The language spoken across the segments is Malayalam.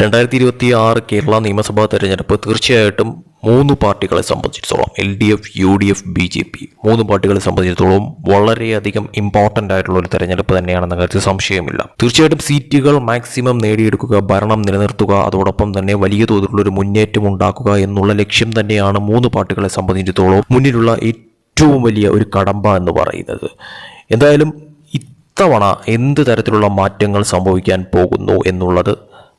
രണ്ടായിരത്തി ഇരുപത്തി ആറ് കേരള നിയമസഭാ തെരഞ്ഞെടുപ്പ് തീർച്ചയായിട്ടും മൂന്ന് പാർട്ടികളെ സംബന്ധിച്ചിടത്തോളം L D F U D F B J P മൂന്ന് പാർട്ടികളെ സംബന്ധിച്ചിടത്തോളം വളരെയധികം ഇമ്പോർട്ടന്റ് ആയിട്ടുള്ള ഒരു തെരഞ്ഞെടുപ്പ് തന്നെയാണെന്ന കാര്യത്തിൽ സംശയമില്ല. തീർച്ചയായിട്ടും സീറ്റുകൾ മാക്സിമം നേടിയെടുക്കുക ഭരണം നിലനിർത്തുക അതോടൊപ്പം തന്നെ വലിയ തോതിലുള്ള ഒരു മുന്നേറ്റം ഉണ്ടാക്കുക എന്നുള്ള ലക്ഷ്യം തന്നെയാണ് മൂന്ന് പാർട്ടികളെ സംബന്ധിച്ചിടത്തോളം മുന്നിലുള്ള ഏറ്റവും വലിയ ഒരു കടമ്പ എന്ന് പറയുന്നത്. എന്തായാലും ഇത്തവണ എന്ത് തരത്തിലുള്ള മാറ്റങ്ങൾ സംഭവിക്കാൻ പോകുന്നു എന്നുള്ളത്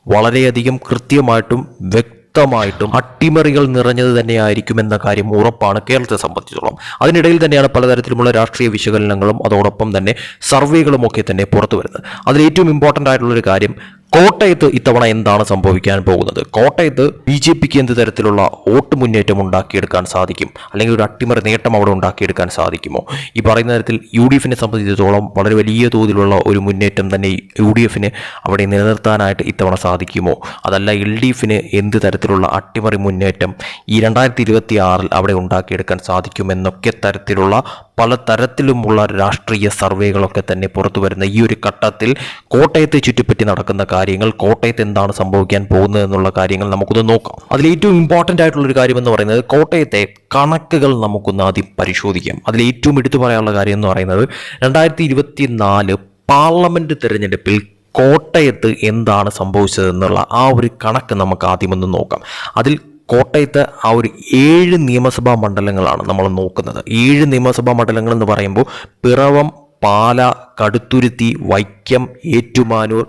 വളരെയധികം കൃത്യമായിട്ടും വ്യക്തമായിട്ടും അട്ടിമറികൾ നിറഞ്ഞത് തന്നെയായിരിക്കും എന്ന കാര്യം ഉറപ്പാണ് കേരളത്തെ സംബന്ധിച്ചിടത്തോളം. അതിനിടയിൽ തന്നെയാണ് പലതരത്തിലുമുള്ള രാഷ്ട്രീയ വിശകലനങ്ങളും അതോടൊപ്പം തന്നെ സർവേകളും ഒക്കെ തന്നെ പുറത്തു വരുന്നത് അതിൽ ഏറ്റവും ഇമ്പോർട്ടന്റ് ആയിട്ടുള്ളൊരു കാര്യം കോട്ടയത്ത് ഇത്തവണ എന്താണ് സംഭവിക്കാൻ പോകുന്നത്? കോട്ടയത്ത് ബി ജെ പിക്ക് എന്ത് തരത്തിലുള്ള വോട്ട് മുന്നേറ്റം ഉണ്ടാക്കിയെടുക്കാൻ സാധിക്കും? അല്ലെങ്കിൽ ഒരു അട്ടിമറി നേട്ടം അവിടെ ഉണ്ടാക്കിയെടുക്കാൻ സാധിക്കുമോ? ഈ പറയുന്ന തരത്തിൽ യു ഡി എഫിനെ സംബന്ധിച്ചിടത്തോളം വളരെ വലിയ തോതിലുള്ള ഒരു മുന്നേറ്റം തന്നെ യു ഡി എഫിന് അവിടെ നിലനിർത്താനായിട്ട് ഇത്തവണ സാധിക്കുമോ? അതല്ല എൽ ഡി എഫിന് എന്ത് തരത്തിലുള്ള അട്ടിമറി മുന്നേറ്റം ഈ രണ്ടായിരത്തി ഇരുപത്തി ആറിൽ അവിടെ ഉണ്ടാക്കിയെടുക്കാൻ സാധിക്കുമെന്നൊക്കെ തരത്തിലുള്ള പല തരത്തിലുമുള്ള രാഷ്ട്രീയ സർവേകളൊക്കെ തന്നെ പുറത്തു വരുന്ന ഈ ഒരു ഘട്ടത്തിൽ കോട്ടയത്തെ ചുറ്റിപ്പറ്റി നടക്കുന്ന കാര്യങ്ങൾ കോട്ടയത്ത് എന്താണ് സംഭവിക്കാൻ പോകുന്നത് എന്നുള്ള കാര്യങ്ങൾ നമുക്കൊന്ന് നോക്കാം. അതിൽ ഏറ്റവും ഇമ്പോർട്ടന്റ് ആയിട്ടുള്ളൊരു കാര്യം എന്ന് പറയുന്നത് കോട്ടയത്തെ കണക്കുകൾ നമുക്കൊന്ന് ആദ്യം പരിശോധിക്കാം. അതിൽ ഏറ്റവും എടുത്തു പറയാനുള്ള കാര്യം എന്ന് പറയുന്നത് രണ്ടായിരത്തി ഇരുപത്തി നാല് പാർലമെന്റ് തെരഞ്ഞെടുപ്പിൽ കോട്ടയത്ത് എന്താണ് സംഭവിച്ചതെന്നുള്ള ആ ഒരു കണക്ക് നമുക്ക് ആദ്യമൊന്ന് നോക്കാം. അതിൽ കോട്ടയത്ത് ആ ഒരു ഏഴ് നിയമസഭാ മണ്ഡലങ്ങളാണ് നമ്മൾ നോക്കുന്നത്. ഏഴ് നിയമസഭാ മണ്ഡലങ്ങൾ എന്ന് പറയുമ്പോൾ പിറവം പാല കടുത്തുരുത്തി വൈക്കം ഏറ്റുമാനൂർ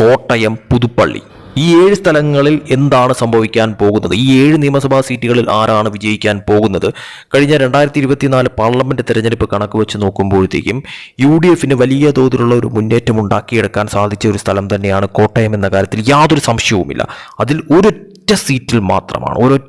കോട്ടയം പുതുപ്പള്ളി. ഈ ഏഴ് സ്ഥലങ്ങളിൽ എന്താണ് സംഭവിക്കാൻ പോകുന്നത്? ഈ ഏഴ് നിയമസഭാ സീറ്റുകളിൽ ആരാണ് വിജയിക്കാൻ പോകുന്നത്? കഴിഞ്ഞ രണ്ടായിരത്തി ഇരുപത്തിനാല് പാർലമെന്റ് തെരഞ്ഞെടുപ്പ് കണക്ക് വെച്ച് നോക്കുമ്പോഴത്തേക്കും യു ഡി എഫിന് വലിയ തോതിലുള്ള ഒരു മുന്നേറ്റം ഉണ്ടാക്കിയെടുക്കാൻ സാധിച്ച ഒരു സ്ഥലം തന്നെയാണ് കോട്ടയം എന്ന കാര്യത്തിൽ യാതൊരു സംശയവുമില്ല. അതിൽ ഒരൊറ്റ സീറ്റിൽ മാത്രമാണ് ഒരൊറ്റ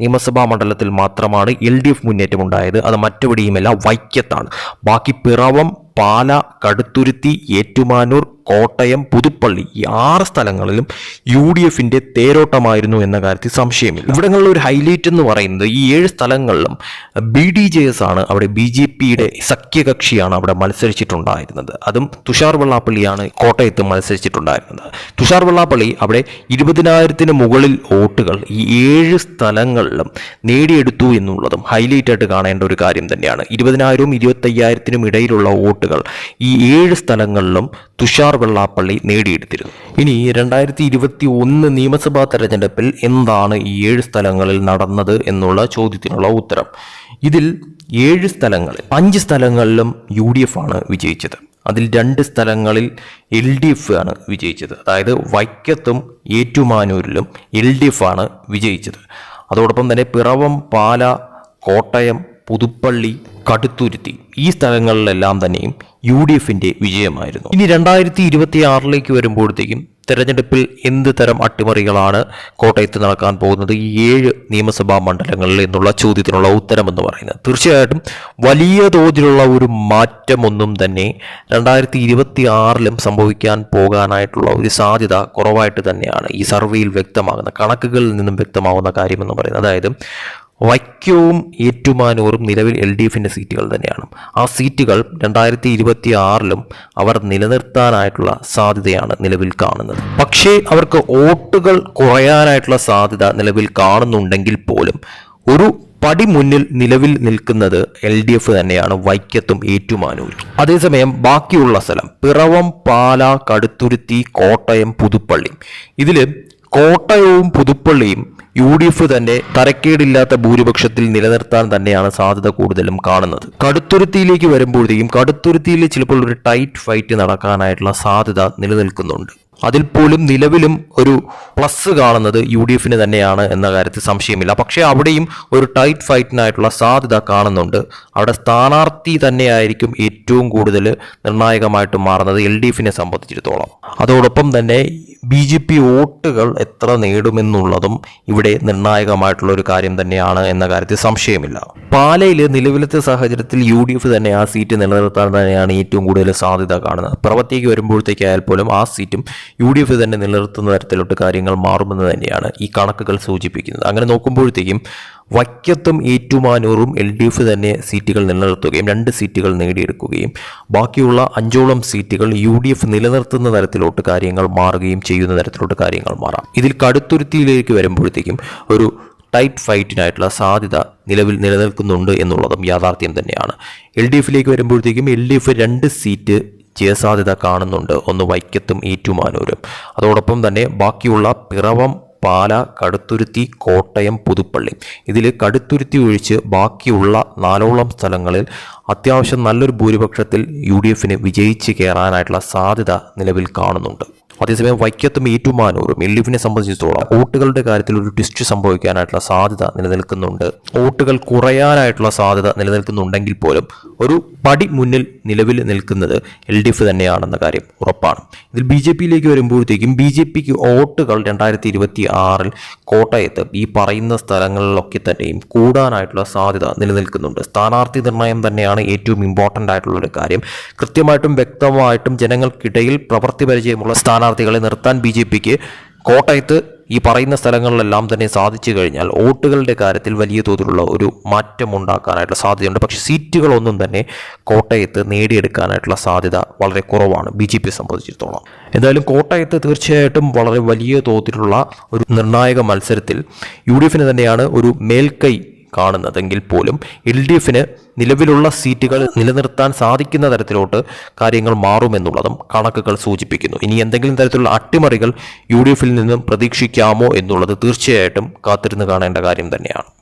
നിയമസഭാ മണ്ഡലത്തിൽ മാത്രമാണ് എൽ ഡി എഫ് മുന്നേറ്റം ഉണ്ടായത്. അത് മറ്റെവിടെയുമല്ല വൈക്കത്താണ്. ബാക്കി പിറവം പാല കടുത്തുരുത്തി ഏറ്റുമാനൂർ കോട്ടയം പുതുപ്പള്ളി ഈ ആറ് സ്ഥലങ്ങളിലും യു ഡി എഫിന്റെ തേരോട്ടമായിരുന്നു എന്ന കാര്യത്തിൽ സംശയമില്ല. ഇവിടങ്ങളിൽ ഒരു ഹൈലൈറ്റ് എന്ന് പറയുന്നത് ഈ ഏഴ് സ്ഥലങ്ങളിലും ബി ഡി ജെ എസ് ആണ് അവിടെ ബി ജെ പിയുടെ സഖ്യകക്ഷിയാണ് അവിടെ മത്സരിച്ചിട്ടുണ്ടായിരുന്നത്. അതും തുഷാർ വെള്ളാപ്പള്ളിയാണ് കോട്ടയത്ത് മത്സരിച്ചിട്ടുണ്ടായിരുന്നത്. തുഷാർ വെള്ളാപ്പള്ളി അവിടെ ഇരുപതിനായിരത്തിന് മുകളിൽ വോട്ടുകൾ ഈ ഏഴ് സ്ഥലങ്ങളിലും നേടിയെടുത്തു എന്നുള്ളതും ഹൈലൈറ്റ് ആയിട്ട് കാണേണ്ട ഒരു കാര്യം തന്നെയാണ്. ഇരുപതിനായിരവും ഇരുപത്തയ്യായിരത്തിനും ഇടയിലുള്ള വോട്ടുകൾ ഈ ഏഴ് സ്ഥലങ്ങളിലും തുഷാർ വെള്ളാപ്പള്ളി നേടിയെടുത്തിരുന്നു. ഇനി രണ്ടായിരത്തി ഇരുപത്തി ഒന്ന് നിയമസഭാ തെരഞ്ഞെടുപ്പിൽ എന്താണ് ഈ ഏഴ് സ്ഥലങ്ങളിൽ നടന്നത് എന്നുള്ള ചോദ്യത്തിനുള്ള ഉത്തരം? ഇതിൽ ഏഴ് സ്ഥലങ്ങളിൽ അഞ്ച് സ്ഥലങ്ങളിലും യു ഡി എഫ് ആണ് വിജയിച്ചത്. അതിൽ രണ്ട് സ്ഥലങ്ങളിൽ എൽ ഡി എഫ് ആണ് വിജയിച്ചത്. അതായത് വൈക്കത്തും ഏറ്റുമാനൂരിലും എൽ ഡി എഫ് ആണ് വിജയിച്ചത്. അതോടൊപ്പം തന്നെ പിറവം പാല കോട്ടയം പുതുപ്പള്ളി കടുത്തുരുത്തി ഈ സ്ഥലങ്ങളിലെല്ലാം തന്നെയും യു ഡി എഫിന്റെ വിജയമായിരുന്നു. ഇനി രണ്ടായിരത്തി ഇരുപത്തി ആറിലേക്ക് വരുമ്പോഴത്തേക്കും തെരഞ്ഞെടുപ്പിൽ എന്ത് തരം അട്ടിമറികളാണ് കോട്ടയത്ത് നടക്കാൻ പോകുന്നത്? ഈ ഏഴ് നിയമസഭാ മണ്ഡലങ്ങളിൽ എന്നുള്ള ചോദ്യത്തിനുള്ള ഉത്തരം എന്ന് പറയുന്നത്. തീർച്ചയായിട്ടും വലിയ തോതിലുള്ള ഒരു മാറ്റമൊന്നും തന്നെ രണ്ടായിരത്തി ഇരുപത്തി ആറിലും സംഭവിക്കാൻ പോകാനായിട്ടുള്ള ഒരു സാധ്യത കുറവായിട്ട് തന്നെയാണ് ഈ സർവേയിൽ വ്യക്തമാകുന്ന കണക്കുകളിൽ നിന്നും വ്യക്തമാകുന്ന കാര്യമെന്ന് പറയുന്നത്. അതായത് വൈക്കവും ഏറ്റുമാനൂറും നിലവിൽ എൽ ഡി എഫിന്റെ സീറ്റുകൾ തന്നെയാണ്. ആ സീറ്റുകൾ രണ്ടായിരത്തി ഇരുപത്തി ആറിലും അവർ നിലനിർത്താനായിട്ടുള്ള സാധ്യതയാണ് നിലവിൽ കാണുന്നത്. പക്ഷേ അവർക്ക് വോട്ടുകൾ കുറയാനായിട്ടുള്ള സാധ്യത നിലവിൽ കാണുന്നുണ്ടെങ്കിൽ പോലും ഒരു പടി മുന്നിൽ നിലവിൽ നിൽക്കുന്നത് എൽ ഡി എഫ് തന്നെയാണ് വൈക്കത്തും ഏറ്റുമാനൂരും. അതേസമയം ബാക്കിയുള്ള സ്ഥലം പിറവം പാല കടുത്തുരുത്തി കോട്ടയം പുതുപ്പള്ളി. ഇതിൽ കോട്ടയവും പുതുപ്പള്ളിയും യു ഡി എഫ് തന്നെ തരക്കേടില്ലാത്ത ഭൂരിപക്ഷത്തിൽ നിലനിർത്താൻ തന്നെയാണ് സാധ്യത കൂടുതലും കാണുന്നത്. കടുത്തുരുത്തിയിലേക്ക് വരുമ്പോഴത്തേക്കും കടുത്തുരുത്തിയിൽ ചിലപ്പോൾ ഒരു ടൈറ്റ് ഫൈറ്റ് നടക്കാനായിട്ടുള്ള സാധ്യത നിലനിൽക്കുന്നുണ്ട്. അതിൽ പോലും നിലവിലും ഒരു പ്ലസ് കാണുന്നത് യു ഡി എഫിന് തന്നെയാണ് എന്ന കാര്യത്തിൽ സംശയമില്ല. പക്ഷേ അവിടെയും ഒരു ടൈറ്റ് ഫൈറ്റിനായിട്ടുള്ള സാധ്യത കാണുന്നുണ്ട്. അവിടെ സ്ഥാനാർത്ഥി തന്നെയായിരിക്കും ഏറ്റവും കൂടുതൽ നിർണായകമായിട്ട് മാറുന്നത് എൽ ഡി എഫിനെ സംബന്ധിച്ചിടത്തോളം. അതോടൊപ്പം തന്നെ ബി ജെ പി വോട്ടുകൾ എത്ര നേടുമെന്നുള്ളതും ഇവിടെ നിർണായകമായിട്ടുള്ള ഒരു കാര്യം തന്നെയാണ് എന്ന കാര്യത്തിൽ സംശയമില്ല. പാലയിൽ നിലവിലത്തെ സാഹചര്യത്തിൽ യു ഡി എഫ് തന്നെ ആ സീറ്റ് നിലനിർത്താൻ തന്നെയാണ് ഏറ്റവും കൂടുതൽ സാധ്യത കാണുന്നത്. പ്രവൃത്തിക്ക് വരുമ്പോഴത്തേക്കായാൽ പോലും ആ സീറ്റും യു ഡി എഫ് തന്നെ നിലനിർത്തുന്ന തരത്തിലോട്ട് കാര്യങ്ങൾ മാറുമെന്ന് തന്നെയാണ് ഈ കണക്കുകൾ സൂചിപ്പിക്കുന്നത്. അങ്ങനെ നോക്കുമ്പോഴത്തേക്കും വൈക്കത്തും ഏറ്റുമാനൂറും എൽ ഡി എഫ് തന്നെ സീറ്റുകൾ നിലനിർത്തുകയും രണ്ട് സീറ്റുകൾ നേടിയെടുക്കുകയും ബാക്കിയുള്ള അഞ്ചോളം സീറ്റുകൾ യു ഡി എഫ് നിലനിർത്തുന്ന തരത്തിലോട്ട് കാര്യങ്ങൾ മാറുകയും ചെയ്യുന്ന തരത്തിലോട്ട് കാര്യങ്ങൾ മാറാം. ഇതിൽ കടുത്തുരുത്തിയിലേക്ക് വരുമ്പോഴത്തേക്കും ഒരു ടൈറ്റ് ഫൈറ്റിനായിട്ടുള്ള സാധ്യത നിലവിൽ നിലനിൽക്കുന്നുണ്ട് എന്നുള്ളതും യാഥാർത്ഥ്യം തന്നെയാണ്. എൽ ഡി എഫിലേക്ക് വരുമ്പോഴത്തേക്കും എൽ ഡി എഫ് രണ്ട് സീറ്റ് ജയസാധ്യത കാണുന്നുണ്ട്. ഒന്ന് വൈക്കത്തും ഏറ്റുമാനൂരും. അതോടൊപ്പം തന്നെ ബാക്കിയുള്ള പിറവം പാല കടുത്തുരുത്തി കോട്ടയം പുതുപ്പള്ളി. ഇതിൽ കടുത്തുരുത്തി ഒഴിച്ച് ബാക്കിയുള്ള നാലോളം സ്ഥലങ്ങളിൽ അത്യാവശ്യം നല്ലൊരു ഭൂരിപക്ഷത്തിൽ യു ഡി എഫിന് വിജയിച്ച് കയറാനായിട്ടുള്ള സാധ്യത നിലവിൽ കാണുന്നുണ്ട്. അതേസമയം വൈക്കത്തും ഏറ്റുമാനൂരും എൽ ഡി എഫിനെ സംബന്ധിച്ചിടത്തോളം വോട്ടുകളുടെ കാര്യത്തിൽ ഒരു ട്വിസ്റ്റ് സംഭവിക്കാനായിട്ടുള്ള സാധ്യത നിലനിൽക്കുന്നുണ്ട്. വോട്ടുകൾ കുറയാനായിട്ടുള്ള സാധ്യത നിലനിൽക്കുന്നുണ്ടെങ്കിൽ പോലും ഒരു പടി മുന്നിൽ നിലവിൽ നിൽക്കുന്നത് എൽ ഡി എഫ് തന്നെയാണെന്ന കാര്യം ഉറപ്പാണ്. ഇതിൽ ബി ജെ പിയിലേക്ക് വരുമ്പോഴത്തേക്കും ബി ജെ പിക്ക് വോട്ടുകൾ രണ്ടായിരത്തി ഇരുപത്തി ആറിൽ കോട്ടയത്ത് ഈ പറയുന്ന സ്ഥലങ്ങളിലൊക്കെ തന്നെയും കൂടാനായിട്ടുള്ള സാധ്യത നിലനിൽക്കുന്നുണ്ട്. സ്ഥാനാർത്ഥി നിർണയം തന്നെയാണ് ഏറ്റവും ഇമ്പോർട്ടന്റ് ആയിട്ടുള്ള ഒരു കാര്യം. കൃത്യമായിട്ടും വ്യക്തമായിട്ടും ജനങ്ങൾക്കിടയിൽ പ്രവൃത്തി പരിചയമുള്ള സ്ഥാനാർത്ഥികളെ നിർത്താൻ ബി കോട്ടയത്ത് ഈ പറയുന്ന സ്ഥലങ്ങളിലെല്ലാം തന്നെ സാധിച്ചു കഴിഞ്ഞാൽ വോട്ടുകളുടെ കാര്യത്തിൽ വലിയ തോതിലുള്ള ഒരു മാറ്റം ഉണ്ടാക്കാനായിട്ടുള്ള സാധ്യതയുണ്ട്. പക്ഷേ സീറ്റുകളൊന്നും തന്നെ കോട്ടയത്ത് നേടിയെടുക്കാനായിട്ടുള്ള സാധ്യത വളരെ കുറവാണ്. ബി ജെ പിയെ സംബന്ധിച്ചിടത്തോളം. എന്തായാലും കോട്ടയത്ത് തീർച്ചയായിട്ടും വളരെ വലിയ തോതിലുള്ള ഒരു നിർണായക മത്സരത്തിൽ യു ഡി എഫിന് തന്നെയാണ് ഒരു മേൽക്കൈ കാണുന്നതെങ്കിൽ പോലും എൽ ഡി എഫിന് നിലവിലുള്ള സീറ്റുകൾ നിലനിർത്താൻ സാധിക്കുന്ന തരത്തിലോട്ട് കാര്യങ്ങൾ മാറുമെന്നുള്ളതും കണക്കുകൾ സൂചിപ്പിക്കുന്നു. ഇനി എന്തെങ്കിലും തരത്തിലുള്ള അട്ടിമറികൾ യു ഡി എഫിൽ നിന്നും പ്രതീക്ഷിക്കാമോ എന്നുള്ളത് തീർച്ചയായിട്ടും കാത്തിരുന്ന് കാണേണ്ട കാര്യം തന്നെയാണ്.